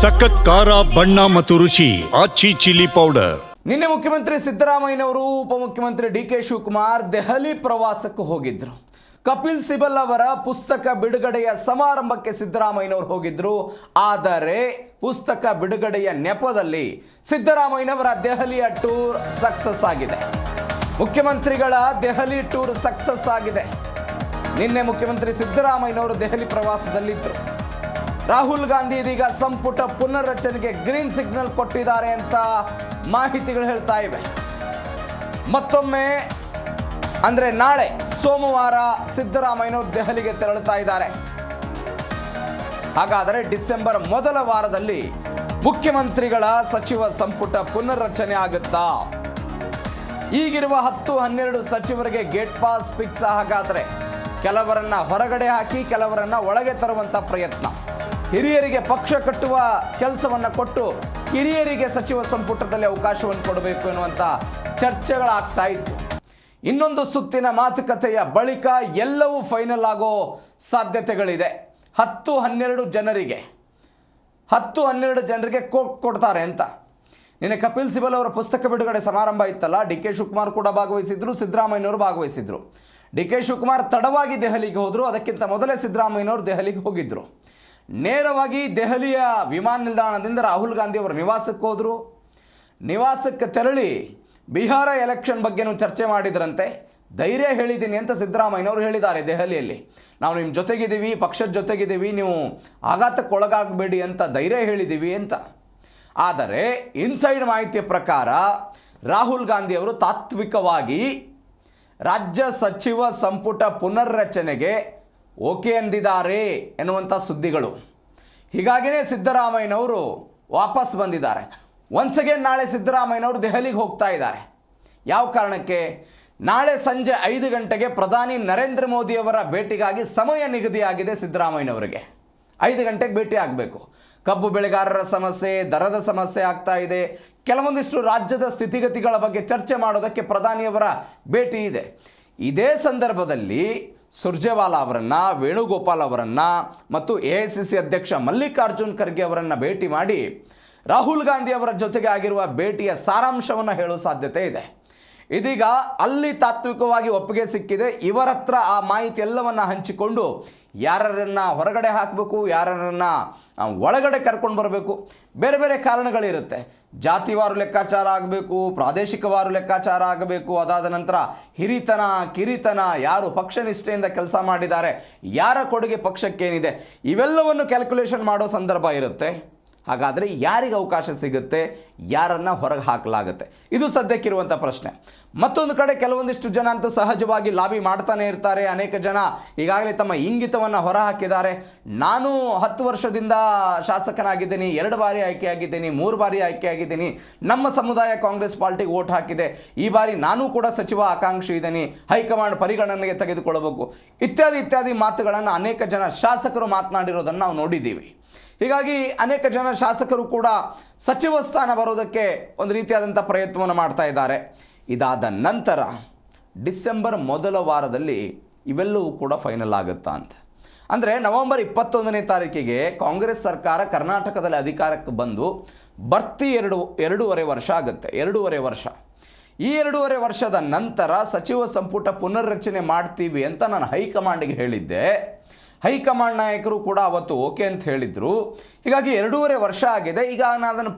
ಸಖತ್ ಖಾರ, ಬಣ್ಣ ಮತ್ತು ರುಚಿ, ಆಚಿ ಚಿಲ್ಲಿ ಪೌಡರ್. ನಿನ್ನೆ ಮುಖ್ಯಮಂತ್ರಿ ಸಿದ್ದರಾಮಯ್ಯನವರು ಉಪಮುಖ್ಯಮಂತ್ರಿ ಡಿ ಕೆ ಶಿವಕುಮಾರ್ ದೆಹಲಿ ಪ್ರವಾಸಕ್ಕೆ ಹೋಗಿದ್ರು. ಕಪಿಲ್ ಸಿಬಲ್ ಅವರ ಪುಸ್ತಕ ಬಿಡುಗಡೆಯ ಸಮಾರಂಭಕ್ಕೆ ಸಿದ್ದರಾಮಯ್ಯನವರು ಹೋಗಿದ್ರು. ಆದರೆ ಪುಸ್ತಕ ಬಿಡುಗಡೆಯ ನೆಪದಲ್ಲಿ ಸಿದ್ದರಾಮಯ್ಯನವರ ದೆಹಲಿಯ ಟೂರ್ ಸಕ್ಸಸ್ ಆಗಿದೆ. ಮುಖ್ಯಮಂತ್ರಿಗಳ ದೆಹಲಿ ಟೂರ್ ಸಕ್ಸಸ್ ಆಗಿದೆ. ನಿನ್ನೆ ಮುಖ್ಯಮಂತ್ರಿ ಸಿದ್ದರಾಮಯ್ಯನವರು ದೆಹಲಿ ಪ್ರವಾಸದಲ್ಲಿದ್ದರು ರಾಹುಲ್ ಗಾಂಧಿ ಇದೀಗ ಸಂಪುಟ ಪುನರ್ರಚನೆಗೆ ಗ್ರೀನ್ ಸಿಗ್ನಲ್ ಕೊಟ್ಟಿದ್ದಾರೆ ಅಂತ ಮಾಹಿತಿಗಳು ಹೇಳ್ತಾ ಇವೆ. ಮತ್ತೊಮ್ಮೆ, ಅಂದ್ರೆ ನಾಳೆ ಸೋಮವಾರ ಸಿದ್ದರಾಮಯ್ಯನವರು ದೆಹಲಿಗೆ ತೆರಳುತ್ತಾ ಇದ್ದಾರೆ. ಹಾಗಾದರೆ ಡಿಸೆಂಬರ್ ಮೊದಲ ವಾರದಲ್ಲಿ ಮುಖ್ಯಮಂತ್ರಿಗಳ ಸಚಿವ ಸಂಪುಟ ಪುನರ್ರಚನೆ ಆಗುತ್ತಾ? ಈಗಿರುವ ಹತ್ತು ಹನ್ನೆರಡು ಸಚಿವರಿಗೆ ಗೇಟ್ ಪಾಸ್ ಫಿಕ್ಸ್ ಹಾಗಾದರೆ ಕೆಲವರನ್ನ ಹೊರಗಡೆ ಹಾಕಿ, ಕೆಲವರನ್ನ ಒಳಗೆ ತರುವಂತ ಪ್ರಯತ್ನ. ಹಿರಿಯರಿಗೆ ಪಕ್ಷ ಕಟ್ಟುವ ಕೆಲಸವನ್ನು ಕೊಟ್ಟು ಹಿರಿಯರಿಗೆ ಸಚಿವ ಸಂಪುಟದಲ್ಲಿ ಅವಕಾಶವನ್ನು ಕೊಡಬೇಕು ಎನ್ನುವಂಥ ಚರ್ಚೆಗಳಾಗ್ತಾ ಇತ್ತು. ಇನ್ನೊಂದು ಸುತ್ತಿನ ಮಾತುಕತೆಯ ಬಳಿಕ ಎಲ್ಲವೂ ಫೈನಲ್ ಆಗೋ ಸಾಧ್ಯತೆಗಳಿದೆ. ಹತ್ತು ಹನ್ನೆರಡು ಜನರಿಗೆ, ಹತ್ತು ಹನ್ನೆರಡು ಜನರಿಗೆ ಕೊಡ್ತಾರೆ ಅಂತ. ನಿನ್ನೆ ಕಪಿಲ್ ಸಿಬಲ್ ಅವರ ಪುಸ್ತಕ ಬಿಡುಗಡೆ ಸಮಾರಂಭ ಇತ್ತಲ್ಲ, ಡಿ ಕೆ ಶಿವಕುಮಾರ್ ಕೂಡ ಭಾಗವಹಿಸಿದ್ರು, ಸಿದ್ದರಾಮಯ್ಯನವರು ಭಾಗವಹಿಸಿದ್ರು. ಡಿ ಕೆ ಶಿವಕುಮಾರ್ ತಡವಾಗಿ ದೆಹಲಿಗೆ ಹೋದರು, ಅದಕ್ಕಿಂತ ಮೊದಲೇ ಸಿದ್ದರಾಮಯ್ಯನವರು ದೆಹಲಿಗೆ ಹೋಗಿದ್ರು. ನೇರವಾಗಿ ದೆಹಲಿಯ ವಿಮಾನ ನಿಲ್ದಾಣದಿಂದ ರಾಹುಲ್ ಗಾಂಧಿ ಅವರ ನಿವಾಸಕ್ಕೆ ಹೋದರು. ನಿವಾಸಕ್ಕೆ ತೆರಳಿ ಬಿಹಾರ ಎಲೆಕ್ಷನ್ ಬಗ್ಗೆನೂ ಚರ್ಚೆ ಮಾಡಿದ್ರಂತೆ. ಧೈರ್ಯ ಹೇಳಿದ್ದೀನಿ ಅಂತ ಸಿದ್ದರಾಮಯ್ಯನವರು ಹೇಳಿದ್ದಾರೆ ದೆಹಲಿಯಲ್ಲಿ. ನಾವು ನಿಮ್ಮ ಜೊತೆಗಿದ್ದೀವಿ, ಪಕ್ಷದ ಜೊತೆಗಿದ್ದೀವಿ, ನೀವು ಆಘಾತಕ್ಕೆ ಒಳಗಾಗಬೇಡಿ ಅಂತ ಧೈರ್ಯ ಹೇಳಿದ್ದೀವಿ ಅಂತ. ಆದರೆ ಇನ್ಸೈಡ್ ಮಾಹಿತಿಯ ಪ್ರಕಾರ ರಾಹುಲ್ ಗಾಂಧಿ ಅವರು ತಾತ್ವಿಕವಾಗಿ ರಾಜ್ಯ ಸಚಿವ ಸಂಪುಟ ಪುನರ್ರಚನೆಗೆ ಓಕೆ ಅಂದಿದ್ದಾರೆ ಎನ್ನುವಂಥ ಸುದ್ದಿಗಳು. ಹೀಗಾಗಿಯೇ ಸಿದ್ದರಾಮಯ್ಯನವರು ವಾಪಸ್ ಬಂದಿದ್ದಾರೆ. ಒನ್ಸ್ ಅಗೇನ್ ನಾಳೆ ಸಿದ್ದರಾಮಯ್ಯನವರು ದೆಹಲಿಗೆ ಹೋಗ್ತಾ ಇದ್ದಾರೆ. ಯಾವ ಕಾರಣಕ್ಕೆ? ನಾಳೆ ಸಂಜೆ ಐದು ಗಂಟೆಗೆ ಪ್ರಧಾನಿ ನರೇಂದ್ರ ಮೋದಿಯವರ ಭೇಟಿಗಾಗಿ ಸಮಯ ನಿಗದಿಯಾಗಿದೆ ಸಿದ್ದರಾಮಯ್ಯನವರಿಗೆ. ಐದು ಗಂಟೆಗೆ ಭೇಟಿ ಆಗಬೇಕು. ಕಬ್ಬು ಬೆಳೆಗಾರರ ಸಮಸ್ಯೆ, ದರದ ಸಮಸ್ಯೆ ಆಗ್ತಾ ಇದೆ. ಕೆಲವೊಂದಿಷ್ಟು ರಾಜ್ಯದ ಸ್ಥಿತಿಗತಿಗಳ ಬಗ್ಗೆ ಚರ್ಚೆ ಮಾಡೋದಕ್ಕೆ ಪ್ರಧಾನಿಯವರ ಭೇಟಿ ಇದೆ. ಇದೇ ಸಂದರ್ಭದಲ್ಲಿ ಸುರ್ಜೇವಾಲಾ ಅವರನ್ನು, ವೇಣುಗೋಪಾಲ್ ಅವರನ್ನು ಮತ್ತು ಎ ಐ ಸಿ ಸಿ ಅಧ್ಯಕ್ಷ ಮಲ್ಲಿಕಾರ್ಜುನ್ ಖರ್ಗೆ ಅವರನ್ನು ಭೇಟಿ ಮಾಡಿ ರಾಹುಲ್ ಗಾಂಧಿ ಅವರ ಜೊತೆಗೆ ಆಗಿರುವ ಭೇಟಿಯ ಸಾರಾಂಶವನ್ನು ಹೇಳುವ ಸಾಧ್ಯತೆ ಇದೆ. ಇದೀಗ ಅಲ್ಲಿ ತಾತ್ವಿಕವಾಗಿ ಒಪ್ಪಿಗೆ ಸಿಕ್ಕಿದೆ. ಇವರ ಹತ್ರ ಆ ಮಾಹಿತಿ ಎಲ್ಲವನ್ನ ಹಂಚಿಕೊಂಡು ಯಾರನ್ನ ಹೊರಗಡೆ ಹಾಕಬೇಕು ಯಾರನ್ನ ಒಳಗಡೆ ಕರ್ಕೊಂಡು ಬರಬೇಕು. ಬೇರೆ ಬೇರೆ ಕಾರಣಗಳಿರುತ್ತೆ. ಜಾತಿವಾರು ಲೆಕ್ಕಾಚಾರ ಆಗಬೇಕು, ಪ್ರಾದೇಶಿಕವಾರು ಲೆಕ್ಕಾಚಾರ ಆಗಬೇಕು. ಅದಾದ ನಂತರ ಹಿರಿತನ, ಕಿರಿತನ, ಯಾರು ಪಕ್ಷ ನಿಷ್ಠೆಯಿಂದ ಕೆಲಸ ಮಾಡಿದ್ದಾರೆ, ಯಾರ ಕೊಡುಗೆ ಪಕ್ಷಕ್ಕೇನಿದೆ, ಇವೆಲ್ಲವನ್ನು ಕ್ಯಾಲ್ಕುಲೇಷನ್ ಮಾಡೋ ಸಂದರ್ಭ ಇರುತ್ತೆ. ಹಾಗಾದರೆ ಯಾರಿಗೆ ಅವಕಾಶ ಸಿಗುತ್ತೆ? ಯಾರನ್ನು ಹೊರಗೆ ಹಾಕಲಾಗುತ್ತೆ? ಇದು ಸದ್ಯಕ್ಕಿರುವಂಥ ಪ್ರಶ್ನೆ. ಮತ್ತೊಂದು ಕಡೆ ಕೆಲವೊಂದಿಷ್ಟು ಜನ ಅಂತೂ ಸಹಜವಾಗಿ ಲಾಬಿ ಮಾಡ್ತಾನೆ ಇರ್ತಾರೆ. ಅನೇಕ ಜನ ಈಗಾಗಲೇ ತಮ್ಮ ಇಂಗಿತವನ್ನು ಹೊರಹಾಕಿದ್ದಾರೆ ನಾನು ಹತ್ತು ವರ್ಷದಿಂದ ಶಾಸಕನಾಗಿದ್ದೀನಿ, ಎರಡು ಬಾರಿ ಆಯ್ಕೆಯಾಗಿದ್ದೀನಿ, ಮೂರು ಬಾರಿ ಆಯ್ಕೆಯಾಗಿದ್ದೀನಿ. ನಮ್ಮ ಸಮುದಾಯ ಕಾಂಗ್ರೆಸ್ ಪಾರ್ಟಿಗೆ ಓಟ್ ಹಾಕಿದೆ. ಈ ಬಾರಿ ನಾನು ಕೂಡ ಸಚಿವ ಆಕಾಂಕ್ಷಿ ಇದ್ದೀನಿ. ಹೈಕಮಾಂಡ್ ಪರಿಗಣನೆಗೆ ತೆಗೆದುಕೊಳ್ಳಬೇಕು. ಇತ್ಯಾದಿ ಇತ್ಯಾದಿ ಮಾತುಗಳನ್ನು ಅನೇಕ ಜನ ಶಾಸಕರು ಮಾತನಾಡಿರೋದನ್ನು ನಾವು ನೋಡಿದ್ದೀವಿ. ಹೀಗಾಗಿ ಅನೇಕ ಜನ ಶಾಸಕರು ಕೂಡ ಸಚಿವ ಸ್ಥಾನ ಬರೋದಕ್ಕೆ ಒಂದು ರೀತಿಯಾದಂಥ ಪ್ರಯತ್ನವನ್ನು ಮಾಡ್ತಾ ಇದ್ದಾರೆ. ಇದಾದ ನಂತರ ಡಿಸೆಂಬರ್ ಮೊದಲ ವಾರದಲ್ಲಿ ಇವೆಲ್ಲವೂ ಕೂಡ ಫೈನಲ್ ಆಗುತ್ತಾ ಅಂತ. ಅಂದರೆ ನವೆಂಬರ್ ಇಪ್ಪತ್ತೊಂದನೇ ತಾರೀಕಿಗೆ ಕಾಂಗ್ರೆಸ್ ಸರ್ಕಾರ ಕರ್ನಾಟಕದಲ್ಲಿ ಅಧಿಕಾರಕ್ಕೆ ಬಂದು ಬರ್ತಿ ಎರಡು, ಎರಡೂವರೆ ವರ್ಷ ಆಗುತ್ತೆ, ಎರಡೂವರೆ ವರ್ಷ. ಈ ಎರಡೂವರೆ ವರ್ಷದ ನಂತರ ಸಚಿವ ಸಂಪುಟ ಪುನರ್ರಚನೆ ಮಾಡ್ತೀವಿ ಅಂತ ನಾನು ಹೈಕಮಾಂಡಿಗೆ ಹೇಳಿದ್ದೆ. ಹೈಕಮಾಂಡ್ ನಾಯಕರು ಕೂಡ ಅವತ್ತು ಓಕೆ ಅಂತ ಹೇಳಿದ್ರು. ಹೀಗಾಗಿ ಎರಡೂವರೆ ವರ್ಷ ಆಗಿದೆ. ಈಗ ನಾನು ಅದನ್ನು